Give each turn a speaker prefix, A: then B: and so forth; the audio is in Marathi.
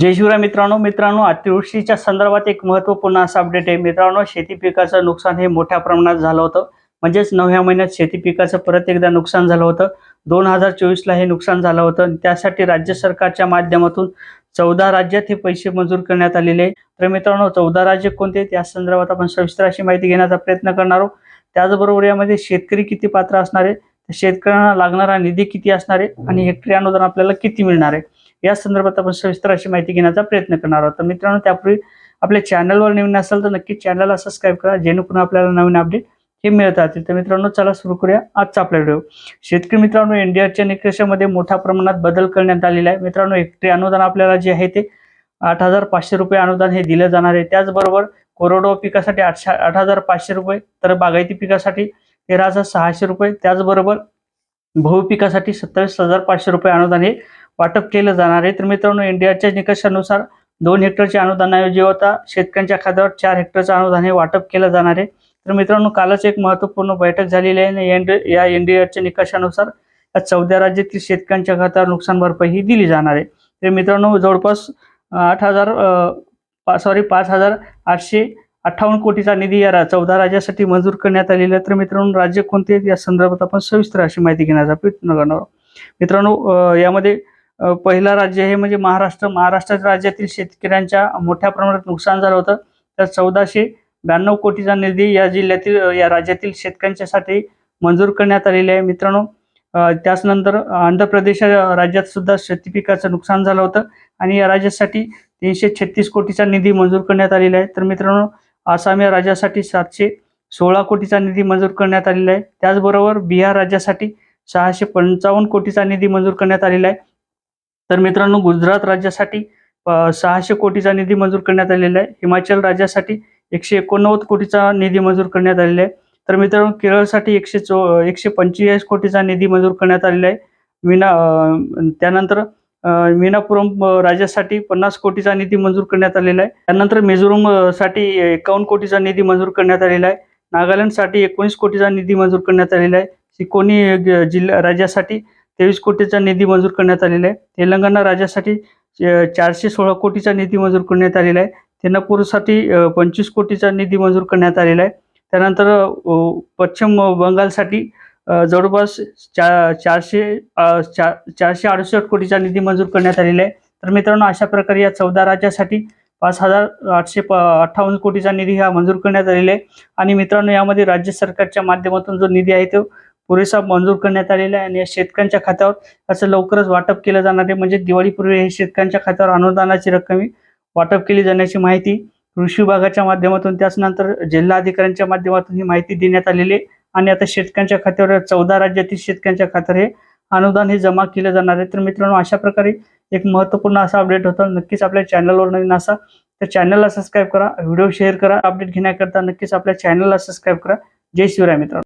A: जय शिवराय मित्रांनो मित्रांनो अतिवृष्टीच्या संदर्भात एक महत्त्वपूर्ण असा अपडेट आहे. मित्रांनो शेती पिकाचं नुकसान हे मोठ्या प्रमाणात झालं होतं. म्हणजेच नवव्या महिन्यात शेती पिकाचं परत एकदा नुकसान झालं होतं. दोन हजार चोवीसला हे नुकसान झालं होतं त्यासाठी राज्य सरकारच्या माध्यमातून चौदा राज्यात हे पैसे मंजूर करण्यात आलेले आहे. तर मित्रांनो चौदा राज्य कोणते त्या संदर्भात आपण सविस्तर अशी माहिती घेण्याचा प्रयत्न करणार आहोत. त्याचबरोबर यामध्ये शेतकरी किती पात्र असणार आहे शेतकऱ्यांना लागणारा निधी किती असणार आहे आणि हेक्टरी अनुदान आपल्याला किती मिळणार आहे? या संदर्भात आपण सविस्तर अशी माहिती घेण्याचा प्रयत्न करणार आहोत. तर मित्रांनो त्यापूर्वी आपल्या चॅनलवर नवीन असेल तर नक्की चॅनलला सबस्क्राईब करा जेणेकरून आपल्याला नवीन अपडेट हे मिळत राहतील. तर मित्रांनो चला सुरू करूया आजचा आपला व्हिडिओ. शेतकरी मित्रांनो एनडीआरच्या निकषामध्ये मोठ्या प्रमाणात बदल करण्यात आलेला आहे. मित्रांनो हेक्टरी अनुदान आपल्याला जे आहे ते आठ हजार पाचशे रुपये अनुदान हे दिलं जाणार आहे. त्याचबरोबर कोरडवाहू पिकासाठी आठशे आठ हजार पाचशे रुपये तर बागायती पिकासाठी तेरा हजार सहाशे रुपये. त्याचबरोबर बहुपिकासाठी सत्तावीस हजार पाचशे रुपये अनुदान हे वाटप केलं जाणार आहे. तर मित्रांनो इंडियाच्या निकषानुसार दोन हेक्टरचे अनुदानाऐवजी होता. शेतकऱ्यांच्या खात्यावर चार हेक्टरचं अनुदान हे वाटप केलं जाणार आहे. तर मित्रांनो कालच एक महत्त्वपूर्ण बैठक झालेली आहे. आणि एन- या एनडीआरच्या निकषानुसार या चौदा राज्यातील शेतकऱ्यांच्या खात्यावर नुकसान भरपाई ही दिली जाणार आहे. तर मित्रांनो जवळपास आठ हजार सॉरी पाच हजार आठशे अठ्ठावन्न कोटीचा निधी या चौदा राज्यासाठी मंजूर करण्यात आलेला आहे. तर मित्रांनो राज्य कोणते आहेत? या संदर्भात आपण सविस्तर अशी माहिती घेण्याचा प्रयत्न करणार मित्रांनो यामध्ये पहिला राज्य हे म्हणजे महाराष्ट्र. महाराष्ट्र राज्यातील शेतकऱ्यांच्या मोठ्या प्रमाणात नुकसान झालं होतं. तर चौदाशे ब्याण्णव कोटीचा निधी या जिल्ह्यातील या राज्यातील शेतकऱ्यांच्यासाठी मंजूर करण्यात आलेले आहे. मित्रांनो त्याचनंतर आंध्र प्रदेश राज्यात सुद्धा शेती पिकाचं नुकसान झालं होतं. आणि या राज्यासाठी तीनशे छत्तीस कोटीचा निधी मंजूर करण्यात आलेला आहे. तर मित्रांनो आसाम या राज्यासाठी सातशे सोळा कोटीचा निधी मंजूर करण्यात आलेला आहे. त्याचबरोबर बिहार राज्यासाठी सहाशे पंचावन्न कोटीचा निधी मंजूर करण्यात आलेला आहे. तर मित्रांनो गुजरात राज्यासाठी सहाशे कोटीचा निधी मंजूर करण्यात आलेला आहे. हिमाचल राज्यासाठी एकशे एकोणनव्वद कोटीचा निधी मंजूर करण्यात आलेला आहे. तर मित्रांनो केरळसाठी एकशे चो एकशे पंचेचाळीस कोटीचा निधी मंजूर करण्यात आलेला आहे. विना त्यानंतर मीनापुरम राज्यासाठी पन्नास कोटीचा निधी मंजूर करण्यात आलेला आहे. त्यानंतर मिझोरमसाठी एकावन्न कोटीचा निधी मंजूर करण्यात आलेला आहे. नागालँडसाठी एकोणीस कोटीचा निधी मंजूर करण्यात आलेला आहे. सिकोनी जिल्हा राज्यासाठी तेवीस कोटीचा निधी मंजूर करण्यात आलेला आहे. तेलंगणा राज्यासाठी चारशे सोळा कोटीचा निधी मंजूर करण्यात आलेला आहे. तेनापूरसाठी पंचवीस कोटीचा निधी मंजूर करण्यात आलेला आहे. त्यानंतर पश्चिम बंगालसाठी जवळपास चा चारशे चा चारशे अडुसष्ट कोटीचा निधी मंजूर करण्यात आलेला आहे. तर मित्रांनो अशा प्रकारे या चौदा राज्यासाठी पाच हजार आठशे प अठ्ठावन्न कोटीचा निधी हा मंजूर करण्यात आलेला आहे. आणि मित्रांनो यामध्ये राज्य सरकारच्या माध्यमातून जो निधी आहे तो पुरेसा मंजूर करण्यात आलेला आहे. आणि या शेतकऱ्यांच्या खात्यावर असं लवकरच वाटप केलं जाणार आहे. म्हणजे दिवाळीपूर्वी हे शेतकऱ्यांच्या खात्यावर अनुदानाची रक्कम वाटप केली जाण्याची माहिती कृषी विभागाच्या माध्यमातून त्याचनंतर जिल्हा अधिकाऱ्यांच्या माध्यमातून ही माहिती देण्यात आलेली आहे. आणि आता शेतकऱ्यांच्या खात्यावर चौदा राज्यातील शेतकऱ्यांच्या खात्यावर हे अनुदान हे जमा केलं जाणार आहे. तर मित्रांनो अशा प्रकारे एक महत्त्वपूर्ण असा अपडेट होता. नक्कीच आपल्या चॅनलवर नवीन असा तर चॅनलला सबस्क्राईब करा. व्हिडिओ शेअर करा. अपडेट घेण्याकरता नक्कीच आपल्या चॅनलला सबस्क्राईब करा. जय शिवराय मित्रांनो.